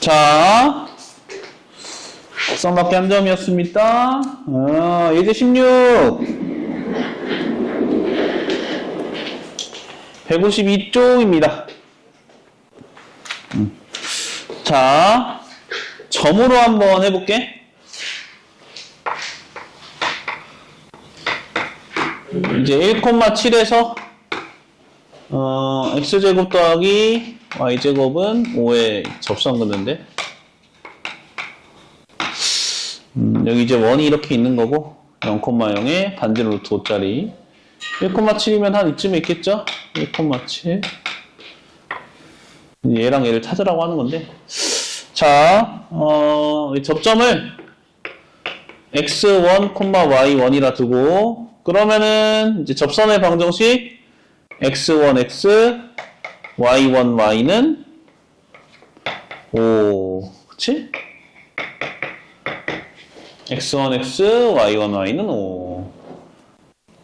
자, 썸밖에 한 점이었습니다. 어, 예제 16. 152쪽입니다. 음. 자, 점으로 한번 해볼게. 이제 1,7에서 어, x제곱 더하기 y제곱은 5의 접선근인데. 음, 여기 이제 원이 이렇게 있는 거고 0,0에 반지 루트 5짜리. 1,7이면 한 이쯤에 있겠죠? 1,7 얘랑 얘를 찾으라고 하는 건데. 자, 어, 이 접점을 x1, y1이라 두고 그러면은 이제 접선의 방정식 x1x, y1y는 5, 그치? x1x, y1y는 5.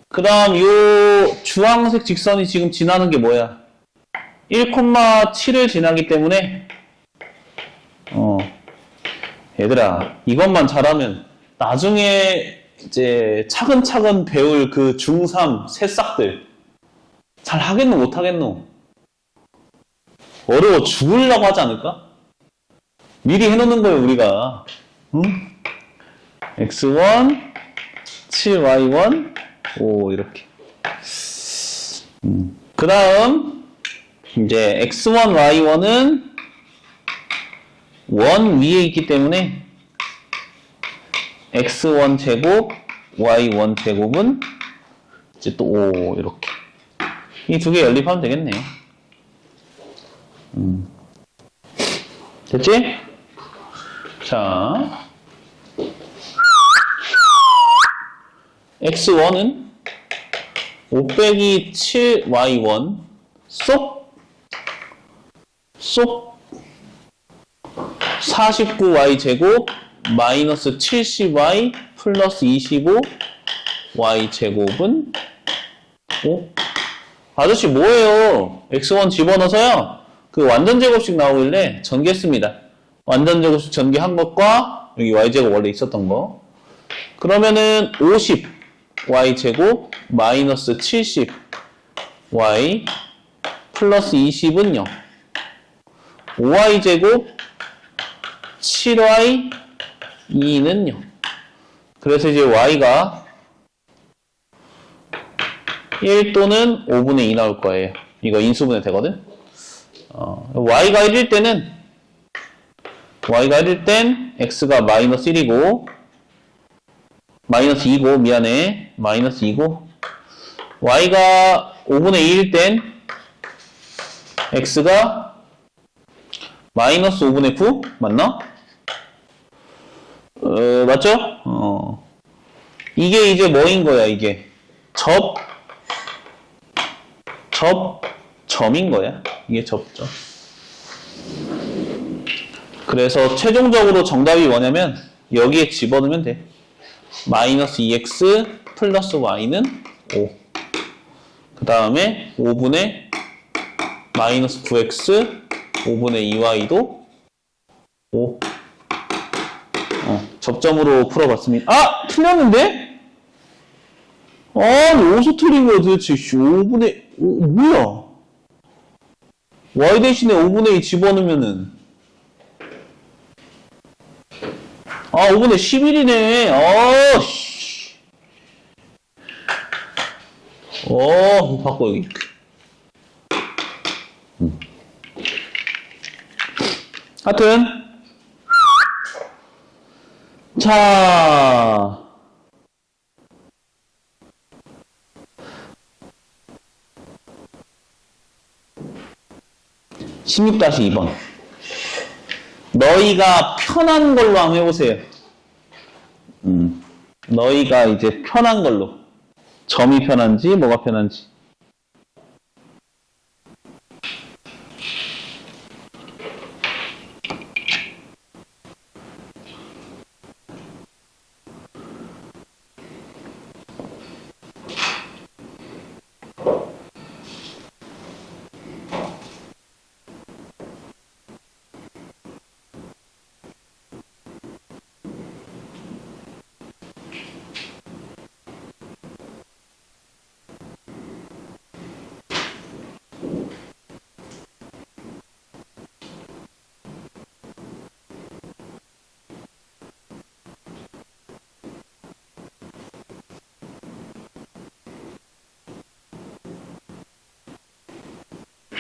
그 다음 요 주황색 직선이 지금 지나는 게 뭐야? 1,7을 지나기 때문에 어 얘들아 이것만 잘하면 나중에 이제 차근차근 배울 그 중3 새싹들 잘 하겠노 못 하겠노? 어려워 죽으려고 하지 않을까? 미리 해놓는 거예요 우리가 응? x1 7y1 5 이렇게 음. 그 다음 이제 x1 y1은 원 위에 있기 때문에 x1 제곱 y1 제곱은 이제 또 5 이렇게 이 두 개 연립하면 되겠네요. 음. 됐지? 자, x1은 5 빼기 7y1 쏙, 쏙 49y 제곱 마이너스 70y 플러스 25y 제곱은 5 아저씨 뭐예요? x1 집어넣어서요. 그 완전 제곱식 나오길래 전개했습니다. 완전 제곱식 전개한 것과 여기 y 제곱 원래 있었던 거. 그러면은 50 y 제곱 마이너스 70 y 플러스 20은 0. 5y 제곱 7y 2는 0. 그래서 이제 y가 1 또는 5분의 2 나올 거예요. 이거 인수분해 되거든. 어, y가 1일 때는 y가 1일 땐 x가 마이너스 1이고 마이너스 2고 미안해 마이너스 2고 y가 5분의 2일 땐 x가 마이너스 5분의 9 맞나? 어, 맞죠? 어. 이게 이제 뭐인 거야, 이게? 접, 접, 점인 거야. 이게 접점. 그래서 최종적으로 정답이 뭐냐면, 여기에 집어넣으면 돼. 마이너스 2x 플러스 y는 5. 그 다음에 5분의 마이너스 9x 5분의 2y도 5. 어, 접점으로 풀어봤습니다. 아! 틀렸는데? 아니, 어디서 틀린 거야 도대체. 5분의, 5, 뭐야? y 대신에 5분의 2 집어넣으면은. 아, 5분의 11이네. 아, 씨. 어, 바꿔, 여기. 음. 하여튼, 자, 십육 다시 2번. 너희가 편한 걸로 한번 해보세요. 음, 너희가 이제 편한 걸로. 점이 편한지, 뭐가 편한지.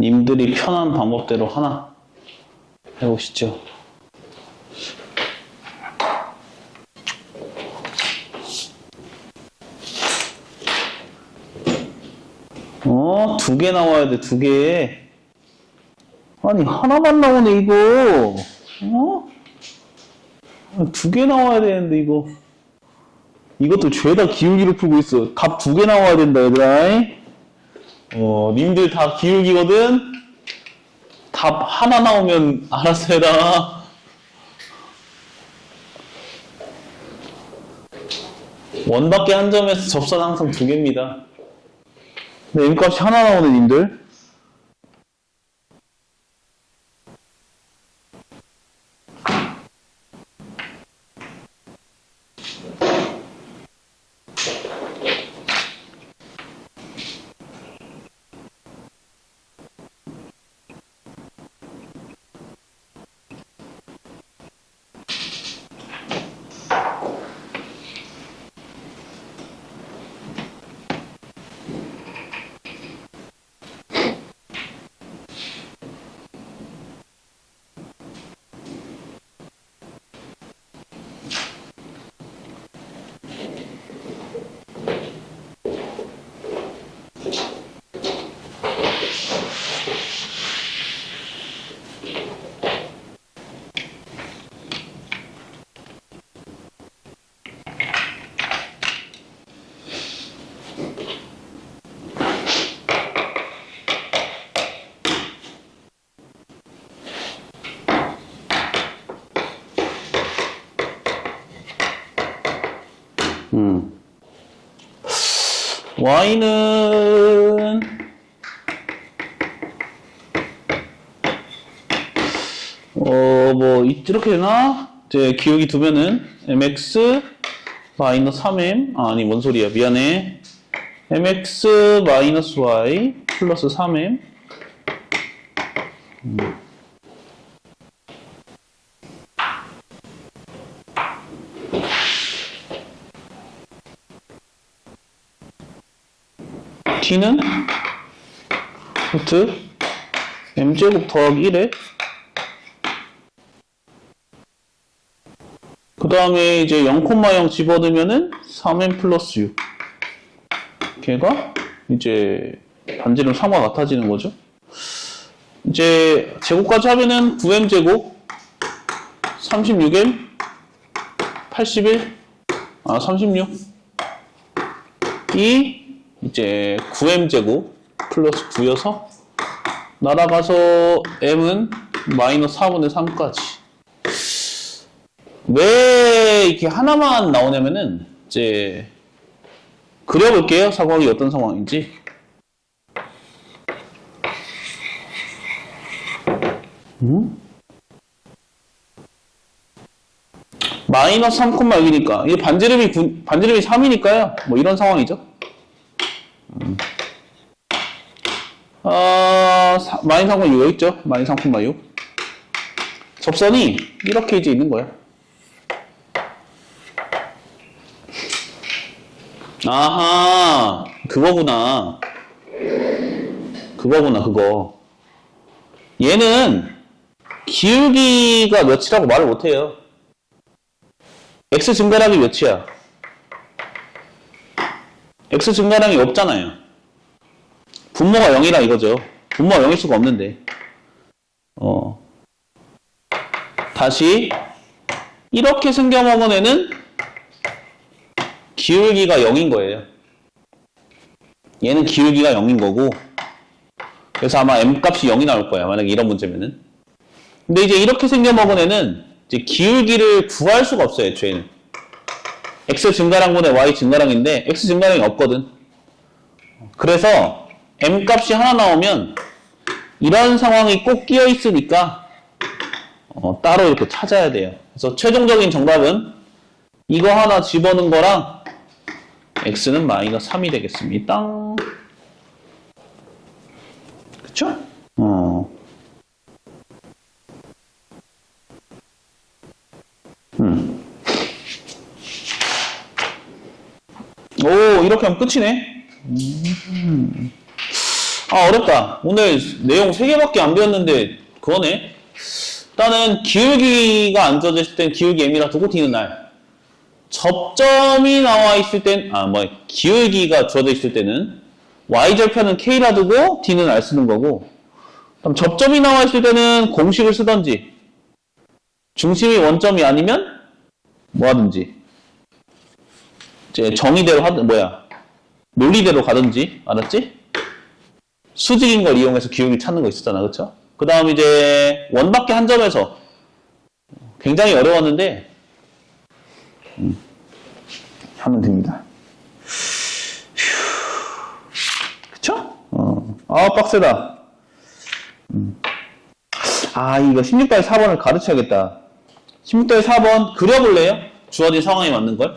님들이 편한 방법대로 하나 해보시죠. 어, 두 개 나와야 돼, 두 개. 아니, 하나만 나오네, 이거. 어? 두 개 나와야 되는데, 이거. 이것도 죄다 기울기로 풀고 있어. 값 두 개 나와야 된다, 얘들아. 어, 님들 다 기울기거든? 답 하나 나오면 알아서 해라. 원밖에 한 점에서 접선 항상 두 개입니다. 근데 m값이 하나 나오네, 님들. 음. y는 어, 뭐, 이렇게 되나? 이제 기억이 두면은, mx 마이너스 3m, 아, 아니, 뭔 소리야. 미안해. mx 마이너스 y 플러스 3m. T는? 루트 m제곱 더하기 1에 그 다음에 이제 0,0 집어넣으면은 3m 플러스 6 걔가 이제 반지름 3과 같아지는 거죠. 이제 제곱까지 하면은 9m 제곱 36m 81 아, 36이 이제 9m 제곱 플러스 9여서 날아가서 m은 마이너스 4분의 3까지. 왜 이렇게 하나만 나오냐면은 이제 그려볼게요. 상황이 어떤 상황인지. 음? 마이너스 3,6이니까. 이게 반지름이 구- 반지름이 3이니까요. 뭐 이런 상황이죠 어, 사- 마이너스 3,6 있죠? 마이너스 3,6. 접선이 이렇게 이제 있는 거야. 아하, 그거구나. 그거구나, 그거. 얘는 기울기가 몇이라고 말을 못해요. x 증가량이 몇이야? X 증가량이 없잖아요. 분모가 0이라 이거죠. 분모가 0일 수가 없는데. 어. 다시 이렇게 생겨먹은 애는 기울기가 0인 거예요. 얘는 기울기가 0인 거고 그래서 아마 m 값이 0이 나올 거야. 만약에 이런 문제면은. 근데 이제 이렇게 생겨먹은 애는 이제 기울기를 구할 수가 없어요. 애초에는. X 증가량분의 y 증가량인데 x 증가량이 없거든. 그래서 m 값이 하나 나오면 이런 상황이 꼭 끼어 있으니까 어, 따로 이렇게 찾아야 돼요. 그래서 최종적인 정답은 이거 하나 집어넣은 거랑 x는 마이너스 3이 되겠습니다. 그쵸? 어. 음. 오, 이렇게 하면 끝이네. 음. 아, 어렵다. 오늘 내용 3개밖에 안 배웠는데, 그거네. 일단은 기울기가 안 있을 땐 기울기 m이라 두고 D는 날. 접점이 나와 있을 땐, 아, 뭐, 기울기가 주어져 있을 때는 y절편은 k라 두고 D는 R 쓰는 거고, 그럼 접점이 나와 있을 때는 공식을 쓰던지, 중심이 원점이 아니면 뭐 하든지, 이제 정의대로 하든, 뭐야, 논리대로 가든지, 알았지? 수직인 걸 이용해서 기울기 찾는 거 있었잖아, 그쵸? 그 다음 이제 원밖에 한 점에서 굉장히 어려웠는데, 음, 하면 됩니다. 휴, 그쵸? 어. 아, 빡세다. 음. 아, 이거 16단의 4번을 가르쳐야겠다. 16단의 4번 그려볼래요? 주어진 상황에 맞는 걸?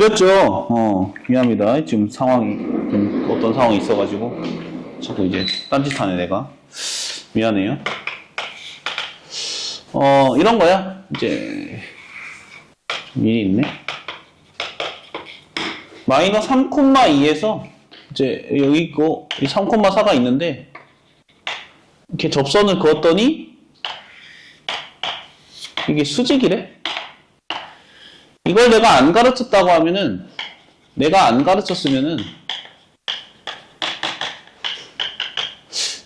그랬죠. 어, 미안합니다. 지금 상황이, 좀 어떤 상황이 있어가지고. 자꾸 이제 딴짓 하네, 내가. 미안해요. 어, 이런 거야. 이제, 좀 일이 있네. 마이너 3,2에서, 이제, 여기 있고, 이 3,4가 있는데, 이렇게 접선을 그었더니, 이게 수직이래? 이걸 내가 안 가르쳤다고 하면은 내가 안 가르쳤으면은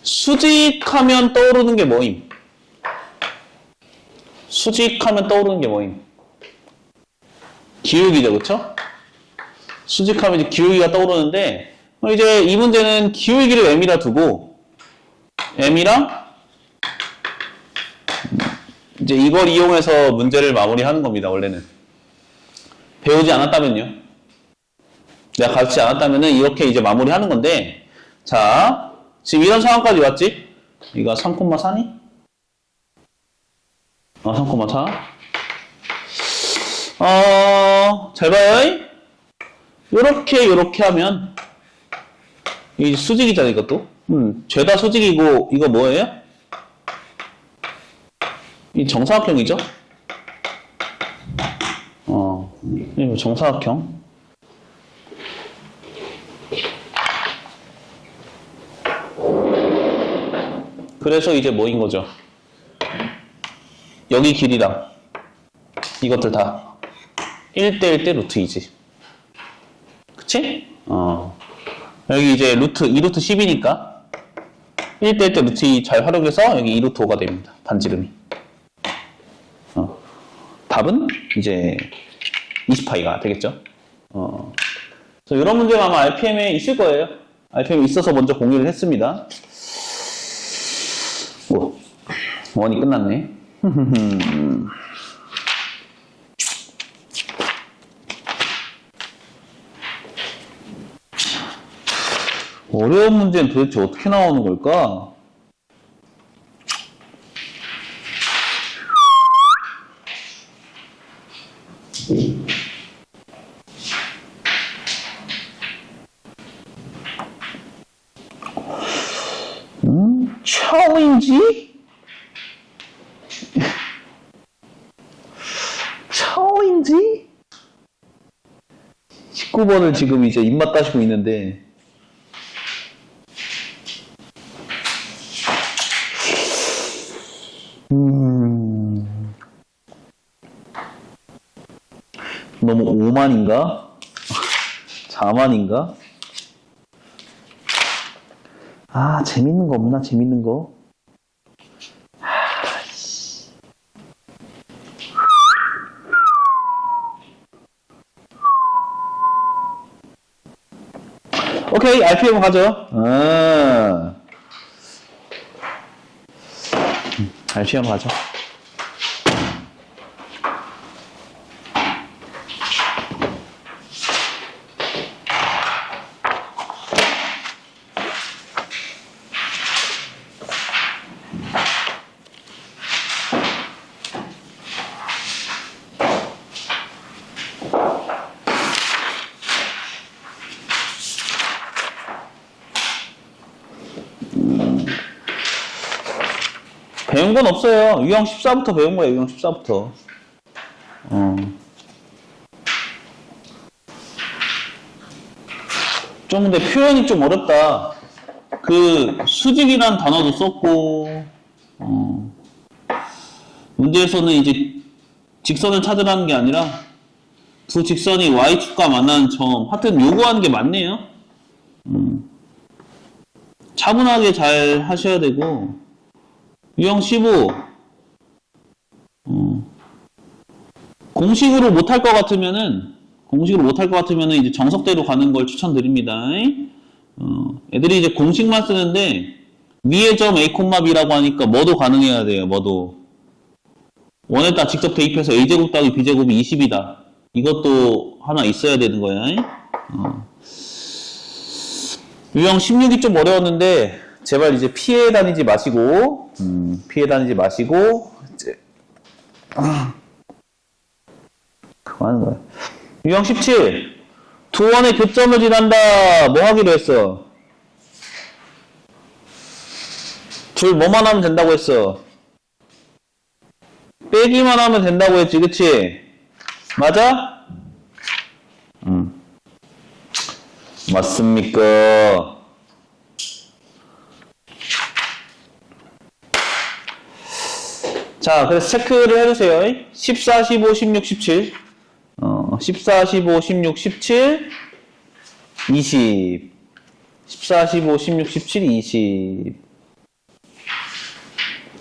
수직하면 떠오르는 게 뭐임? 수직하면 떠오르는 게 뭐임? 기울기죠, 그쵸? 수직하면 이제 기울기가 떠오르는데, 어, 이제 이 문제는 기울기를 m이라 두고, m이랑 이제 이걸 이용해서 문제를 마무리하는 겁니다, 원래는. 배우지 않았다면요. 내가 가르치지 않았다면은 이렇게 이제 마무리하는 건데, 자, 지금 이런 상황까지 왔지? 이거 3,4니? 어, 3,4. 어, 잘 봐요. 요렇게, 요렇게 하면, 이 수직이잖아, 이것도. 음, 죄다 수직이고, 이거 뭐예요? 이 정사각형이죠? 어, 이 정사각형. 그래서 이제 뭐인 거죠? 여기 길이랑 이것들 다 1대1대 루트이지. 그치? 어. 여기 이제 루트, 2루트 10이니까 1대1대 루트 2 잘 활용해서 여기 2루트 5가 됩니다. 반지름이. 어. 답은 이제 20파이가 되겠죠. 어. 그래서 이런 문제가 아마 RPM에 있을 거예요. RPM에 있어서 먼저 공유를 했습니다. 오, 원이 끝났네. 어려운 문제는 도대체 어떻게 나오는 걸까? 음, 챌린지? 챌린지? 19번을 지금 이제 입맛 따시고 있는데 음, 너무 오만인가? 자만인가? 아, 재밌는 거 없나? 재밌는 거? 아, 씨. 오케이, RPM 가죠. 아. 음, RPM 가죠. 배운 건 없어요. 유형 14부터 배운 거예요, 유형 14부터. 어. 좀 근데 표현이 좀 어렵다. 그 수직이란 단어도 썼고, 어. 문제에서는 이제 직선을 찾으라는 게 아니라 두 직선이 y축과 만나는 점. 하여튼 요구하는 게 맞네요. 음. 차분하게 잘 하셔야 되고, 유형 15. 어. 공식으로 못할 것 같으면은, 공식으로 못할 것 같으면은 이제 정석대로 가는 걸 추천드립니다. 어, 애들이 이제 공식만 쓰는데, 위의 점 a, b라고 하니까 뭐도 가능해야 돼요, 뭐도. 원에다 직접 대입해서 a제곱 따기 b제곱이 20이다. 이것도 하나 있어야 되는 거야. 어. 유형 16이 좀 어려웠는데, 제발 이제 피해 다니지 마시고, 음, 피해 다니지 마시고, 이제, 아, 그거 하는 거야. 유형 17. 두 원의 교점을 지난다. 뭐 하기로 했어? 둘 뭐만 하면 된다고 했어? 빼기만 하면 된다고 했지, 그치? 맞아? 음. 맞습니까? 자, 그래서 체크를 해주세요. 14, 15, 16, 17. 어, 14, 15, 16, 17. 20. 14, 15, 16, 17, 20.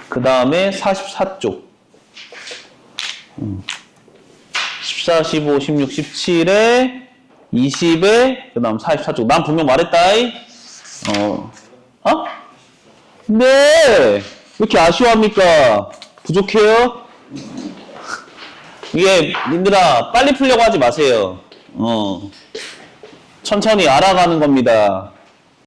그 다음에 44쪽. 14, 15, 16, 17에 20에 그 다음 44쪽. 난 분명 말했다 이. 어. 어? 네. 왜 이렇게 아쉬워합니까? 부족해요? 이게 님들아 빨리 풀려고 하지 마세요. 어. 천천히 알아가는 겁니다.